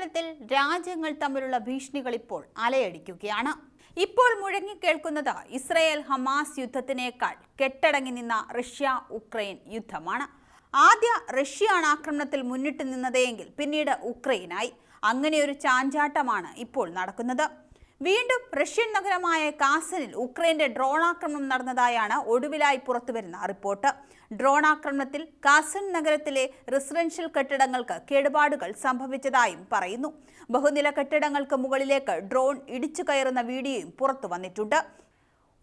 ആഗോളതലത്തിൽ രാജ്യങ്ങൾ തമ്മിലുള്ള ഭീഷണികൾ ഇപ്പോൾ അലയടിക്കുകയാണ്. ഇപ്പോൾ മുഴങ്ങിക്കേൾക്കുന്നത് ഇസ്രയേൽ ഹമാസ് യുദ്ധത്തിനേക്കാൾ കെട്ടടങ്ങി നിന്ന റഷ്യ ഉക്രൈൻ യുദ്ധമാണ്. ആദ്യ റഷ്യയാണ് ആക്രമണത്തിൽ മുന്നിട്ട് നിന്നതെങ്കിൽ പിന്നീട് ഉക്രൈനായി. അങ്ങനെ ഒരു ചാഞ്ചാട്ടമാണ് ഇപ്പോൾ നടക്കുന്നത്. വീണ്ടും റഷ്യൻ നഗരമായ കാസനിൽ ഉക്രൈന്റെ ഡ്രോൺ ആക്രമണം നടന്നതായാണ് ഒടുവിലായി പുറത്തുവരുന്ന റിപ്പോർട്ട്. ഡ്രോൺ ആക്രമണത്തിൽ കാസൻ നഗരത്തിലെ റെസിഡൻഷ്യൽ കെട്ടിടങ്ങൾക്ക് കേടുപാടുകൾ സംഭവിച്ചതായും പറയുന്നു. ബഹുനില കെട്ടിടങ്ങൾക്ക് മുകളിലേക്ക് ഡ്രോൺ ഇടിച്ചു കയറുന്ന വീഡിയോയും പുറത്തു വന്നിട്ടുണ്ട്.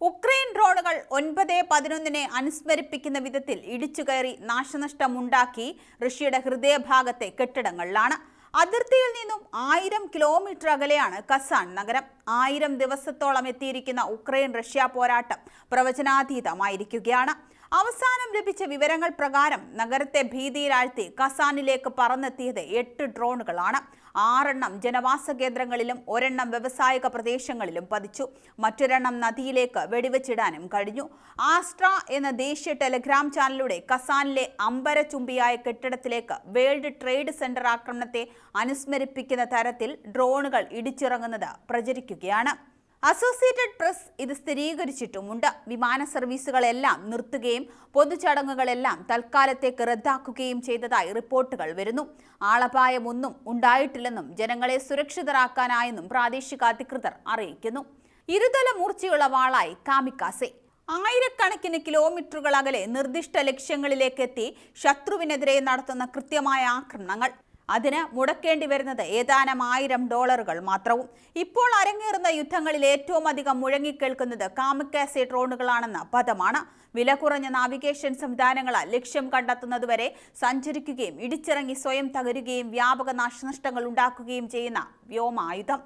ഉക്രൈൻ ഡ്രോണുകൾ ഒൻപത് പതിനൊന്നിനെ അനുസ്മരിപ്പിക്കുന്ന വിധത്തിൽ ഇടിച്ചു കയറി നാശനഷ്ടമുണ്ടാക്കി റഷ്യയുടെ ഹൃദയഭാഗത്തെ കെട്ടിടങ്ങളിലാണ്. അതിർത്തിയിൽ നിന്നും ആയിരം കിലോമീറ്റർ അകലെയാണ് കസാൻ നഗരം. ആയിരം ദിവസത്തോളം എത്തിയിരിക്കുന്ന ഉക്രൈൻ റഷ്യ പോരാട്ടം പ്രവചനാതീതമായിരിക്കുകയാണ്. അവസാനം ലഭിച്ച വിവരങ്ങൾ പ്രകാരം നഗരത്തെ ഭീതിയിലാഴ്ത്തി കസാനിലേക്ക് പറന്നെത്തിയത് എട്ട് ഡ്രോണുകളാണ്. ആറെണ്ണം ജനവാസ കേന്ദ്രങ്ങളിലും ഒരെണ്ണം വ്യവസായിക പ്രദേശങ്ങളിലും പതിച്ചു. മറ്റൊരെണ്ണം നദിയിലേക്ക് വെടിവെച്ചിടാനും കഴിഞ്ഞു. ആസ്ട്ര എന്ന ദേശീയ ടെലിഗ്രാം ചാനലിലൂടെ കസാനിലെ അമ്പരചുംബിയായ കെട്ടിടത്തിലേക്ക് വേൾഡ് ട്രേഡ് സെന്റർ ആക്രമണത്തെ അനുസ്മരിപ്പിക്കുന്ന തരത്തിൽ ഡ്രോണുകൾ ഇടിച്ചിറങ്ങുന്നത് പ്രചരിക്കുകയാണ്. അസോസിയേറ്റഡ് പ്രസ് ഇത് സ്ഥിരീകരിച്ചിട്ടുമുണ്ട്. വിമാന സർവീസുകളെല്ലാം നിർത്തുകയും പൊതുചടങ്ങുകളെല്ലാം തൽക്കാലത്തേക്ക് റദ്ദാക്കുകയും ചെയ്തതായി റിപ്പോർട്ടുകൾ വരുന്നു. ആളപായമൊന്നും ഉണ്ടായിട്ടില്ലെന്നും ജനങ്ങളെ സുരക്ഷിതരാക്കാനായെന്നും പ്രാദേശിക അധികൃതർ അറിയിക്കുന്നു. ഇരുതല മൂർച്ചയുള്ള വാളായി കാമിക്കാസെ. ആയിരക്കണക്കിന് കിലോമീറ്ററുകൾ അകലെ നിർദ്ദിഷ്ട ലക്ഷ്യങ്ങളിലേക്കെത്തി ശത്രുവിനെതിരെ നടത്തുന്ന കൃത്യമായ ആക്രമണങ്ങൾ. അതിന് മുടക്കേണ്ടി വരുന്നത് ഏതാനും ആയിരം ഡോളറുകൾ മാത്രവും. ഇപ്പോൾ അരങ്ങേറുന്ന യുദ്ധങ്ങളിൽ ഏറ്റവും അധികം മുഴങ്ങിക്കേൾക്കുന്നത് കാമിക്കാസി ഡ്രോണുകളാണെന്ന പദമാണ്. വില കുറഞ്ഞ നാവിഗേഷൻ സംവിധാനങ്ങളാൽ ലക്ഷ്യം കണ്ടെത്തുന്നതുവരെ സഞ്ചരിക്കുകയും ഇടിച്ചിറങ്ങി സ്വയം തകരുകയും വ്യാപക നാശനഷ്ടങ്ങൾ ഉണ്ടാക്കുകയും ചെയ്യുന്ന വ്യോമായുധം.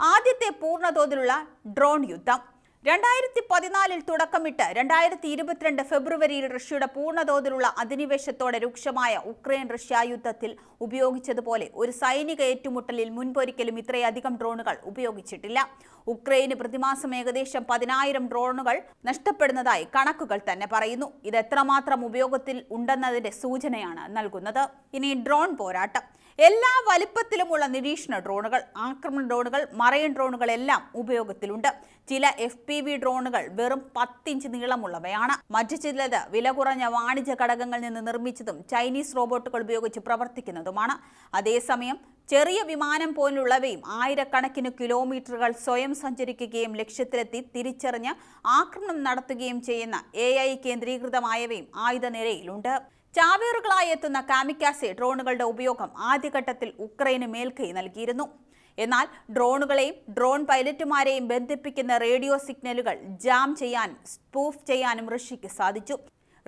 ആദ്യത്തെ പൂർണതോതിലുള്ള ഡ്രോൺ യുദ്ധം. രണ്ടായിരത്തി പതിനാലിൽ തുടക്കമിട്ട് രണ്ടായിരത്തി ഇരുപത്തിരണ്ട് ഫെബ്രുവരിയിൽ റഷ്യയുടെ പൂർണതോതിലുള്ള അധിനിവേശത്തോടെ രൂക്ഷമായ ഉക്രൈൻ റഷ്യ യുദ്ധത്തിൽ ഉപയോഗിച്ചതുപോലെ ഒരു സൈനിക ഏറ്റുമുട്ടലിൽ മുൻപൊരിക്കലും ഇത്രയധികം ഡ്രോണുകൾ ഉപയോഗിച്ചിട്ടില്ല. ഉക്രൈന് പ്രതിമാസം ഏകദേശം പതിനായിരം ഡ്രോണുകൾ നഷ്ടപ്പെടുന്നതായി കണക്കുകൾ തന്നെ പറയുന്നു. ഇത് എത്രമാത്രം ഉപയോഗത്തിൽ ഉണ്ടെന്നതിന്റെ സൂചനയാണ് നൽകുന്നത്. ഇനി ഡ്രോൺ പോരാട്ടം. എല്ലാ വലിപ്പത്തിലുമുള്ള നിരീക്ഷണ ഡ്രോണുകൾ ആക്രമണ ഡ്രോണുകൾ മറയൻ ഡ്രോണുകൾ എല്ലാം ഉപയോഗത്തിലുണ്ട്. ചില എഫ് പി വി ഡ്രോണുകൾ വെറും പത്തിഞ്ച് നീളമുള്ളവയാണ്. മറ്റു ചിലത് വില കുറഞ്ഞ വാണിജ്യ ഘടകങ്ങളിൽ നിന്ന് നിർമ്മിച്ചതും ചൈനീസ് റോബോട്ടുകൾ ഉപയോഗിച്ച് പ്രവർത്തിക്കുന്നതുമാണ്. അതേസമയം ചെറിയ വിമാനം പോലുള്ളവയും ആയിരക്കണക്കിന് കിലോമീറ്ററുകൾ സ്വയം സഞ്ചരിക്കുകയും ലക്ഷ്യത്തിലെത്തി തിരിച്ചറിഞ്ഞ് ആക്രമണം നടത്തുകയും ചെയ്യുന്ന എ കേന്ദ്രീകൃതമായവയും ആയുധനിരയിലുണ്ട്. ചാവേറുകളായി എത്തുന്ന കാമിക്കാസെ ഡ്രോണുകളുടെ ഉപയോഗം ആദ്യഘട്ടത്തിൽ ഉക്രൈന് മേൽക്കൈ നൽകിയിരുന്നു. എന്നാൽ ഡ്രോണുകളെയും ഡ്രോൺ പൈലറ്റുമാരെയും ബന്ധിപ്പിക്കുന്ന റേഡിയോ സിഗ്നലുകൾ ജാം ചെയ്യാനും സ്പൂഫ് ചെയ്യാനും റഷ്യയ്ക്ക് സാധിച്ചു.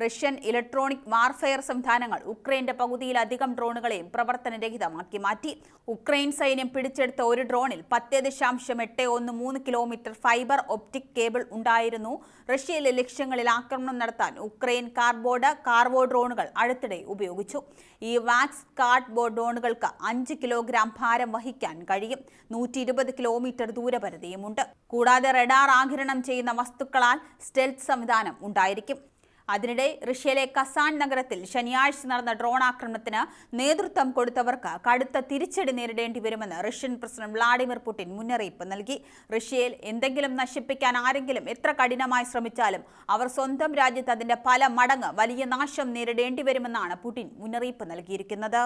റഷ്യൻ ഇലക്ട്രോണിക് വാർഫെയർ സംവിധാനങ്ങൾ ഉക്രൈന്റെ പകുതിയിലധികം ഡ്രോണുകളെയും പ്രവർത്തനരഹിതമാക്കി മാറ്റി. ഉക്രൈൻ സൈന്യം പിടിച്ചെടുത്ത ഒരു ഡ്രോണിൽ പത്ത് ദശാംശം എട്ട് ഒന്ന് മൂന്ന് കിലോമീറ്റർ ഫൈബർ ഒപ്റ്റിക് കേബിൾ ഉണ്ടായിരുന്നു. റഷ്യയിലെ ലക്ഷ്യങ്ങളിൽ ആക്രമണം നടത്താൻ ഉക്രൈൻ കാർബോർഡ് കാർവോ ഡ്രോണുകൾ അടുത്തിടെ ഉപയോഗിച്ചു. ഈ വാക്സ് കാർഡ്ബോർഡ് ഡ്രോണുകൾക്ക് അഞ്ച് കിലോഗ്രാം ഭാരം വഹിക്കാൻ കഴിയും. നൂറ്റി ഇരുപത് കിലോമീറ്റർ ദൂരപരിധിയുമുണ്ട്. കൂടാതെ റഡാർ ആകിരണം ചെയ്യുന്ന വസ്തുക്കളാൽ സ്റ്റെൽത്ത് സംവിധാനം ഉണ്ടായിരിക്കും. അതിനിടെ റഷ്യയിലെ കസാൻ നഗരത്തിൽ ശനിയാഴ്ച നടന്ന ഡ്രോൺ ആക്രമണത്തിന് നേതൃത്വം കൊടുത്തവർക്ക് കടുത്ത തിരിച്ചടി നേരിടേണ്ടി വരുമെന്ന് റഷ്യൻ പ്രസിഡന്റ് വ്ളാഡിമിർ പുടിൻ മുന്നറിയിപ്പ് നൽകി. റഷ്യയിൽ എന്തെങ്കിലും നശിപ്പിക്കാൻ ആരെങ്കിലും എത്ര കഠിനമായി ശ്രമിച്ചാലും അവർ സ്വന്തം രാജ്യത്ത് അതിന്റെ പല മടങ്ങ് വലിയ നാശം നേരിടേണ്ടി വരുമെന്നാണ് പുടിൻ മുന്നറിയിപ്പ് നൽകിയിരിക്കുന്നത്.